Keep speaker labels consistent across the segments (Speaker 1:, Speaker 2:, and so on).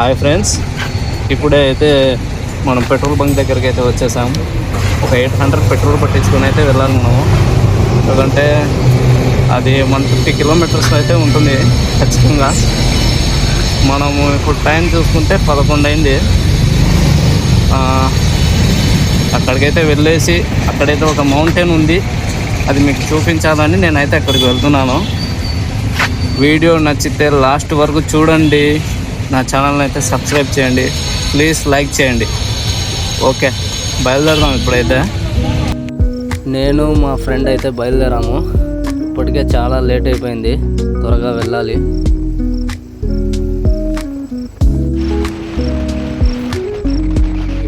Speaker 1: Hi friends. ఇప్పుడే అయితే మనం పెట్రోల్ బంక్ దగ్గరికి అయితే వచ్చేసాము. ఒక ఎయిట్ హండ్రెడ్ పెట్రోల్ పట్టించుకొని అయితే వెళ్ళాలి మనము. ఎందుకంటే అది వన్ ఫిఫ్టీ కిలోమీటర్స్ అయితే ఉంటుంది ఖచ్చితంగా. మనము ఇప్పుడు టైం చూసుకుంటే పదకొండు అయింది. అక్కడికైతే వెళ్ళేసి అక్కడైతే ఒక మౌంటైన్ ఉంది. అది మీకు చూపించాలని నేనైతే అక్కడికి వెళ్తున్నాను. వీడియో నచ్చితే లాస్ట్ వరకు చూడండి. నా ఛానల్ని అయితే సబ్స్క్రైబ్ చేయండి. ప్లీజ్ లైక్ చేయండి. ఓకే బయలుదేరదాం ఇప్పుడైతే. నేను మా ఫ్రెండ్ అయితే బయలుదేరాము. ఇప్పటికే చాలా లేట్ అయిపోయింది. త్వరగా వెళ్ళాలి.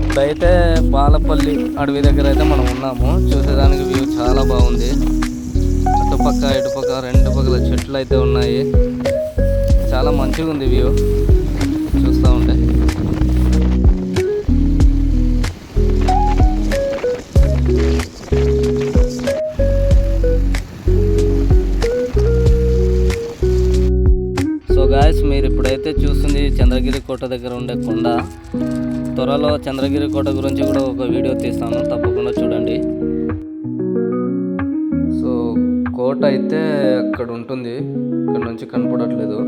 Speaker 1: ఇప్పుడైతే పాలపల్లి అడవి దగ్గర అయితే మనం ఉన్నాము. చూసేదానికి వ్యూ చాలా బాగుంది. అటుపక్క ఇటుపక్క రెండు పక్కల చెట్లు అయితే ఉన్నాయి. చాలా మంచిగా ఉంది వ్యూ. ఇక్కడైతే చూస్తుంది చంద్రగిరి కోట దగ్గర ఉండే కొండ త్వరలో చంద్రగిరి కోట గురించి కూడా ఒక వీడియో తీస్తాను. తప్పకుండా చూడండి. సో కోట అయితే అక్కడ ఉంటుంది. ఇక్కడ నుంచి కనపడట్లేదు.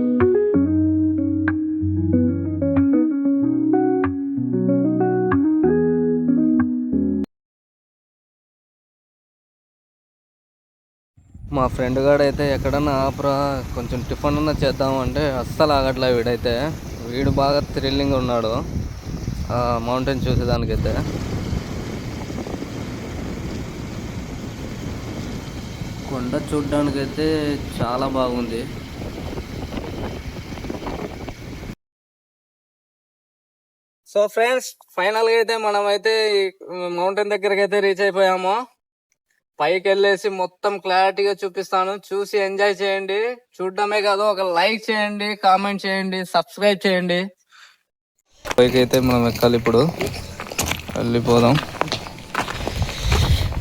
Speaker 1: మా ఫ్రెండ్ గాడైతే ఎక్కడన్నా ఆపరా కొంచెం టిఫిన్ అన్నా చేద్దామంటే అస్సలు ఆగట్లే వీడైతే. వీడు బాగా థ్రిల్లింగ్ ఉన్నాడు మౌంటైన్ చూసేదానికైతే. కొండ చూడ్డానికైతే చాలా బాగుంది. సో ఫ్రెండ్స్ ఫైనల్గా అయితే మనమైతే ఈ మౌంటైన్ దగ్గరికి అయితే రీచ్ అయిపోయాము. పైకి వెళ్ళేసి మొత్తం క్లారిటీగా చూపిస్తాను. చూసి ఎంజాయ్ చేయండి. చూడడమే కాదు ఒక లైక్ చేయండి కామెంట్ చేయండి సబ్స్క్రైబ్ చేయండి. పైకి అయితే మనం ఎక్కాలి ఇప్పుడు. వెళ్ళిపోదాం.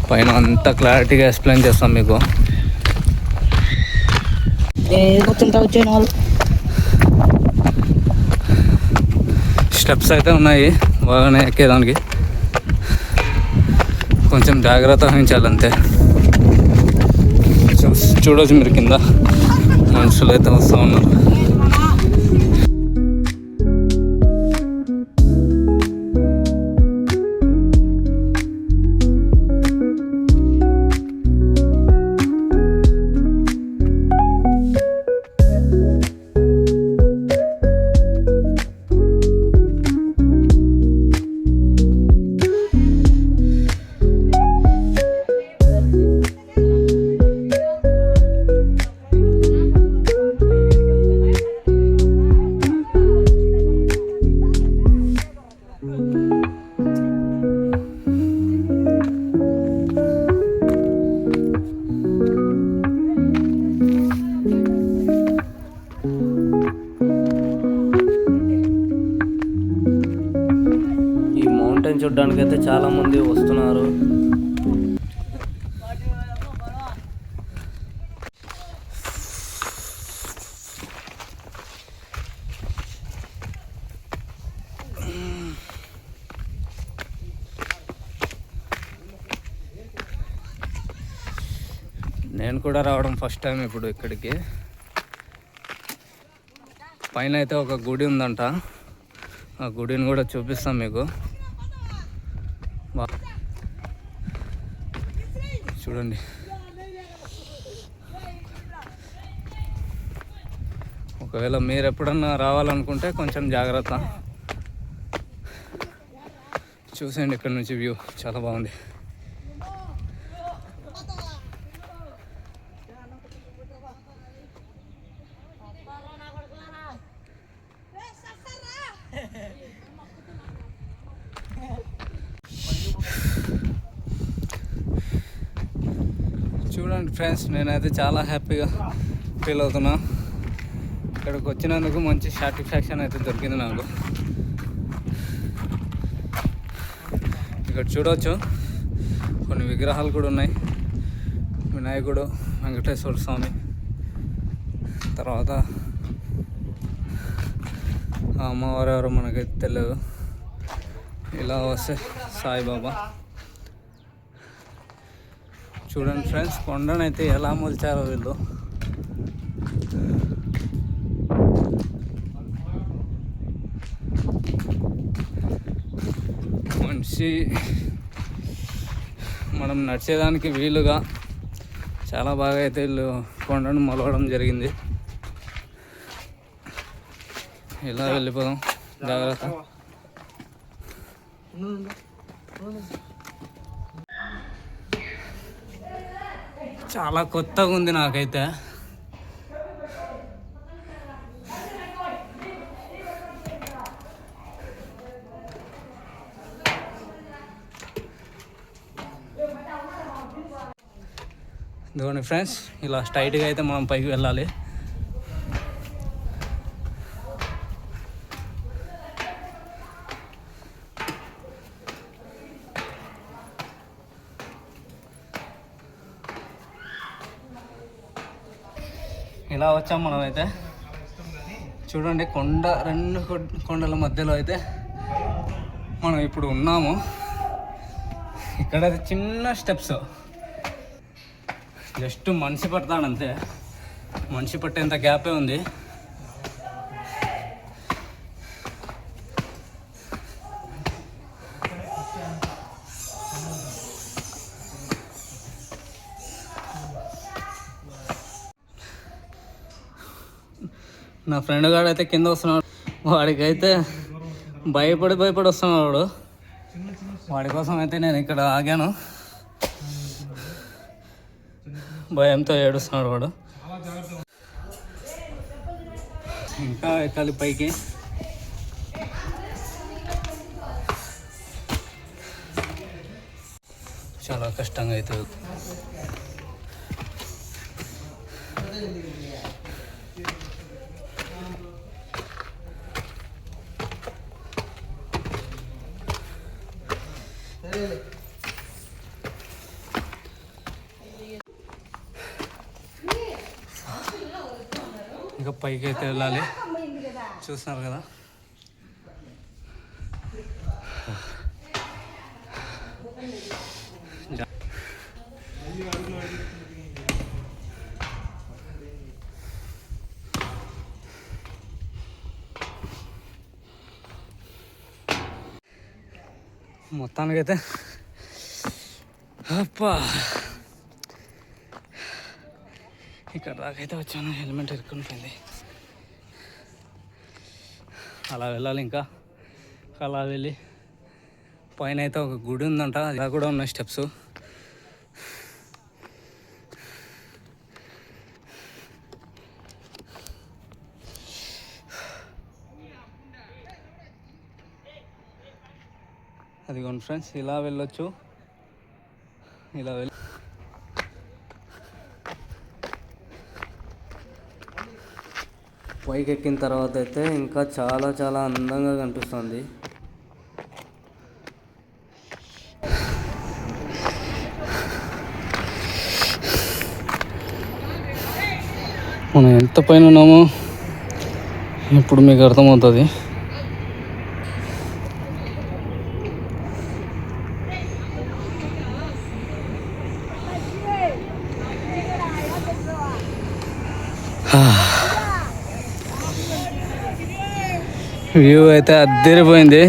Speaker 1: పైన అంత క్లారిటీగా ఎక్స్ప్లెయిన్ చేస్తాం మీకు. స్టెప్స్ అయితే ఉన్నాయి బాగానే ఎక్కేదానికి. కొంచెం జాగ్రత్త వహించాలంతే చూడవచ్చు మీరు కింద. మనుషులు అయితే వస్తూ ఉన్నారు. అయితే చాలా మంది వస్తున్నారు. నేను కూడా రావడం ఫస్ట్ టైం ఇప్పుడు ఇక్కడికి. పైన అయితే ఒక గుడి ఉందంట. ఆ గుడిని కూడా చూపిస్తాం మీకు. చూడండి. ఒకవేళ మీరు ఎప్పుడన్నా రావాలనుకుంటే కొంచెం జాగ్రత్త. చూసేయండి ఇక్కడ నుంచి వ్యూ. చాలా బాగుంది చూడండి ఫ్రెండ్స్ నేనైతే చాలా హ్యాపీగా ఫీల్ అవుతున్నా. ఇక్కడికి వచ్చినందుకు మంచి సాటిస్ఫాక్షన్ అయితే దొరికింది నాకు. ఇక్కడ చూడవచ్చు కొన్ని విగ్రహాలు కూడా ఉన్నాయి. వినాయకుడు వెంకటేశ్వర స్వామి. తర్వాత అమ్మవారు ఎవరో మనకైతే తెలియదు ఇలా వస్తే సాయిబాబా. చూడండి ఫ్రెండ్స్ కొండనైతే ఎలా మొలిచారో వీళ్ళు. మనిషి మనం నడిచేదానికి వీలుగా చాలా బాగా అయితే వీళ్ళు కొండను మొలవడం జరిగింది. ఇలా వెళ్ళిపోదాం? జాగ్రత్త. చాలా కొత్తగా ఉంది నాకైతే. ఇదిగోండి ఫ్రెండ్స్ ఇలా స్ట్రైట్గా అయితే మనం పైకి వెళ్ళాలి. ఎలా వచ్చాం మనం అయితే? చూడండి కొండ రెండు కొండల మధ్యలో అయితే మనం ఇప్పుడు ఉన్నాము. ఇక్కడ చిన్న స్టెప్స్. జస్ట్ మనిషి పడతాడంతే మనిషి పట్టేంత గ్యాపే ఉంది. నా ఫ్రెండ్ గాడు అయితే కింద వస్తున్నాడు. వాడికైతే భయపడి భయపడి వస్తున్నాడు వాడు. వాడి కోసం అయితే నేను ఇక్కడ ఆగాను. భయంతో ఏడుస్తున్నాడు వాడు. ఇంకా ఎక్కాలి పైకి. చాలా కష్టంగా అవుతుంది ఇంకా పైకి అయితే వెళ్ళాలి. చూస్తున్నారు కదా. మొత్తానికైతే. అప్పా ఇక్కడ దాకైతే వచ్చాను హెల్మెట్ ఎరుక్కుని అలా వెళ్ళాలి ఇంకా. అలా వెళ్ళి పైన అయితే ఒక గుడి ఉందంట అలా కూడా ఉన్నాయి స్టెప్స్. అదిగోండి ఫ్రెండ్స్ ఇలా వెళ్ళొచ్చు. ఇలా వెళ్ళి పైకి ఎక్కిన తర్వాత అయితే ఇంకా చాలా చాలా అందంగా కనిపిస్తుంది. మనం ఎంత పైన ఉన్నామో ఇప్పుడు మీకు అర్థమవుతుంది. వ్యూ అయితే అద్దరిపోయింది.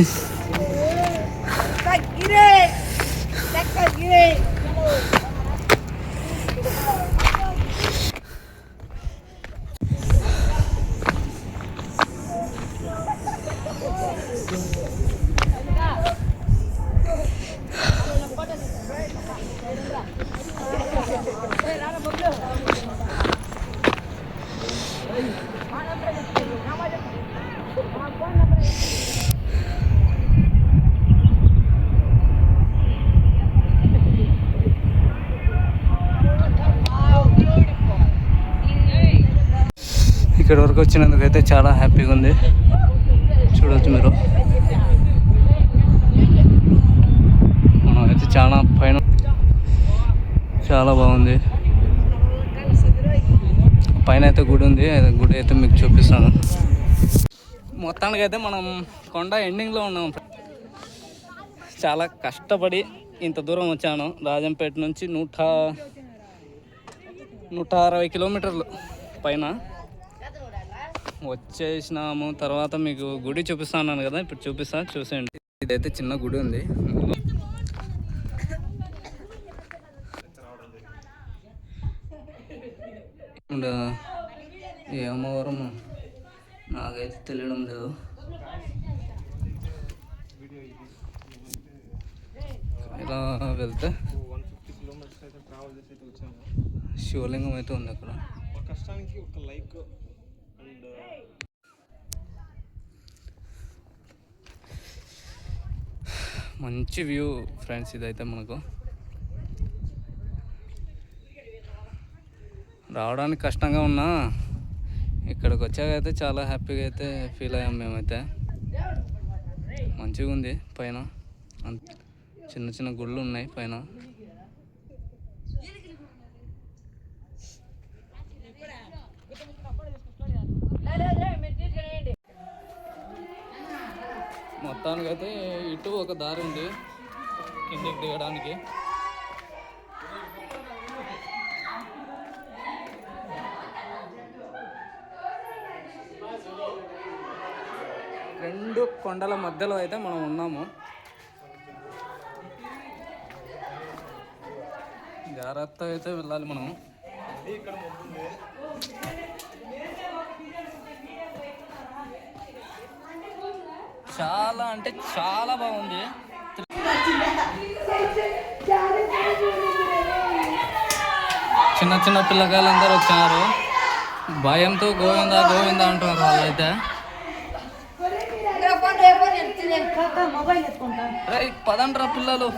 Speaker 1: ఇక్కడ వరకు వచ్చినందుకైతే చాలా హ్యాపీగా ఉంది. చూడొచ్చు మీరు. మనం అయితే చాలా పైన చాలా బాగుంది. పైన అయితే గుడి ఉంది. గుడి అయితే మీకు చూపిస్తాను. మొత్తానికి అయితే మనం కొండ ఎండింగ్లో ఉన్నాం. చాలా కష్టపడి ఇంత దూరం వచ్చాను. రాజంపేట నుంచి నూట నూట అరవై కిలోమీటర్లు పైన వచ్చేసినాము. తర్వాత మీకు గుడి చూపిస్తాను కదా ఇప్పుడు చూపిస్తా చూసేయండి. ఇదైతే చిన్న గుడి ఉంది. ఇప్పుడు నాకైతే తెలియడం లేదు. ఇలా వెళ్తే? శివలింగం అయితే ఉంది అక్కడ.
Speaker 2: కష్టానికి ఒక లైక్ అండ్
Speaker 1: మంచి వ్యూ ఫ్రెండ్స్ ఇదైతే మనకు. రావడానికి కష్టంగా ఉన్నా ఇక్కడికి వచ్చాక అయితే చాలా హ్యాపీగా అయితే ఫీల్ అయ్యాం మేమైతే. మంచిగా ఉంది పైన చిన్న చిన్న గుళ్ళు ఉన్నాయి పైన. మొత్తానికి అయితే ఇటు ఒక దారి ఉంది. కిందకి దిగడానికి రెండు కొండల మధ్యలో అయితే మనం ఉన్నాము. జాగ్రత్తగా అయితే వెళ్ళాలి మనం. చాలా అంటే చాలా బాగుంది. చిన్న చిన్న పిల్లకాయలందరూ వచ్చారు. భయంతో గోవిందా గోవిందా అంటున్నారు వాళ్ళైతే.
Speaker 3: మొబైల్ ఎత్తుకుంటా.
Speaker 1: రేయ్ పదండ్రా పిల్లలు.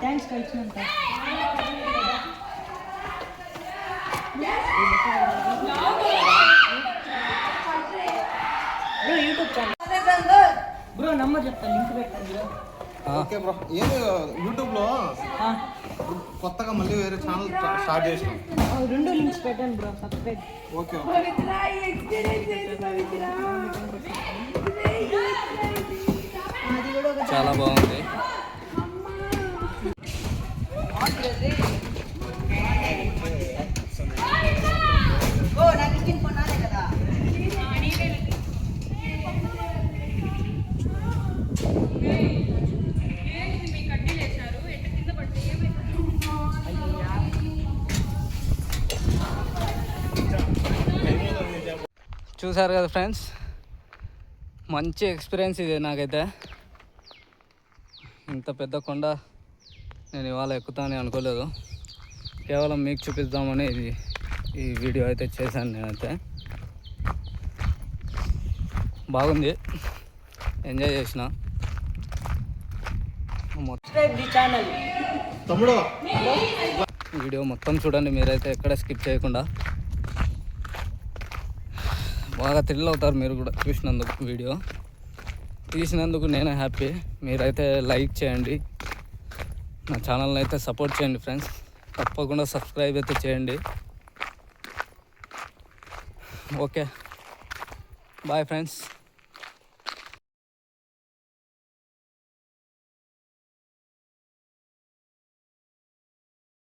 Speaker 3: థ్యాంక్స్ ఇచ్చినంత bro YouTube channel. Bro number చెప్తా లింక్ పెట్టండి బ్రో
Speaker 1: ఆ,
Speaker 2: ఓకే బ్రో. ఏమి యూట్యూబ్లో? కొత్తగా మళ్ళీ వేరే ఛానల్ స్టార్ట్ చేసినాం.
Speaker 3: ఆ, రెండు లింక్స్ పెట్టండి బ్రో సబ్స్క్రైబ్.
Speaker 2: ఓకే
Speaker 3: అది కూడా ఒక
Speaker 1: చాలా బాగుంది. చూసారు కదా ఫ్రెండ్స్? మంచి ఎక్స్పీరియన్స్ ఇది నాకైతే. ఇంత పెద్ద కొండ నేను ఇవాళ ఎక్కుతానని అనుకోలేదు. కేవలం మీకు చూపిద్దామని ఇది ఈ వీడియో అయితే చేశాను నేనైతే. బాగుంది. ఎంజాయ్ చేసిన. మొత్తం
Speaker 3: సబ్స్క్రైబ్ ది ఛానల్
Speaker 2: తమ్ముడు.
Speaker 1: వీడియో మొత్తం చూడండి మీరైతే ఎక్కడ స్కిప్ చేయకుండా. బాగా థ్రిల్ అవుతారు మీరు కూడా చూసినందుకు వీడియో. తీసినందుకు నేనే హ్యాపీ మీరైతే లైక్ చేయండి. నా ఛానల్ని అయితే సపోర్ట్ చేయండి ఫ్రెండ్స్ తప్పకుండా సబ్స్క్రైబ్ అయితే చేయండి. Okay bye friends